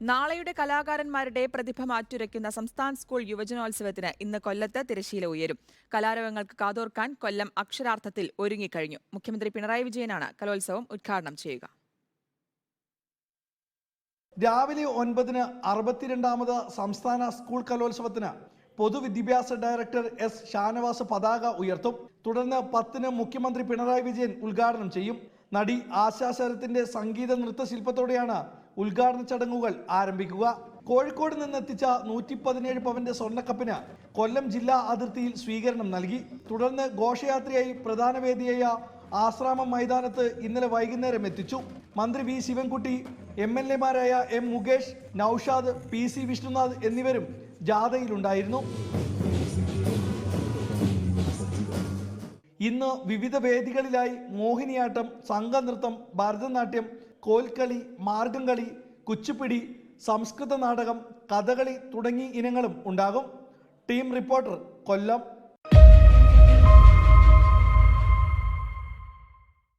നാളെയുടെ കലാകാരന്മാരുടെ പ്രതിഭ മാറ്റുരയ്ക്കുന്ന സംസ്ഥാന സ്കൂൾ യുവജനോത്സവത്തിന് ഇന്ന് കൊല്ലത്ത് തിരശീല ഉയരും. കലാരവങ്ങൾക്ക് കാതോർക്കാൻ കൊല്ലം അക്ഷരാർത്ഥത്തിൽ ഒരുങ്ങിക്കഴിഞ്ഞു. മുഖ്യമന്ത്രി പിണറായി വിജയനാണ് കലോത്സവം ഉദ്ഘാടനം ചെയ്യുക. രാവിലെ ഒൻപതിന് അറുപത്തിരണ്ടാമത് സംസ്ഥാന സ്കൂൾ കലോത്സവത്തിന് പൊതുവിദ്യാഭ്യാസ ഡയറക്ടർ എസ് ഷാനവാസ് പതാക ഉയർത്തും. തുടർന്ന് പത്തിന് മുഖ്യമന്ത്രി പിണറായി വിജയൻ ഉദ്ഘാടനം ചെയ്യും. നടി ആശാശരത്തിന്റെ സംഗീത നൃത്ത നൃത്തശില്പത്തോടെയാണ് ഉദ്ഘാടന ചടങ്ങുകൾ ആരംഭിക്കുക. കോഴിക്കോട് നിന്നെത്തിച്ച നൂറ്റി പതിനേഴ് പവന്റെ സ്വർണക്കപ്പിന് കൊല്ലം ജില്ലാ അതിർത്തിയിൽ സ്വീകരണം നൽകി. തുടർന്ന് ഘോഷയാത്രയായി പ്രധാന വേദിയായ ആശ്രാമം മൈതാനത്ത് ഇന്നലെ വൈകുന്നേരം എത്തിച്ചു. മന്ത്രി V Sivankutty M L എമാരായ M Mukesh Naushad P C Vishnunath എന്നിവരും ജാഥയിലുണ്ടായിരുന്നു. ഇന്ന് വിവിധ വേദികളിലായി മോഹിനിയാട്ടം സംഘനൃത്തം ഭരതനാട്യം കോൽക്കളി മാർഗംകളി കുച്ചിപ്പിടി സംസ്കൃത നാടകം കഥകളി തുടങ്ങി ഇനങ്ങളും ഉണ്ടാകും. Team reporter Kollam.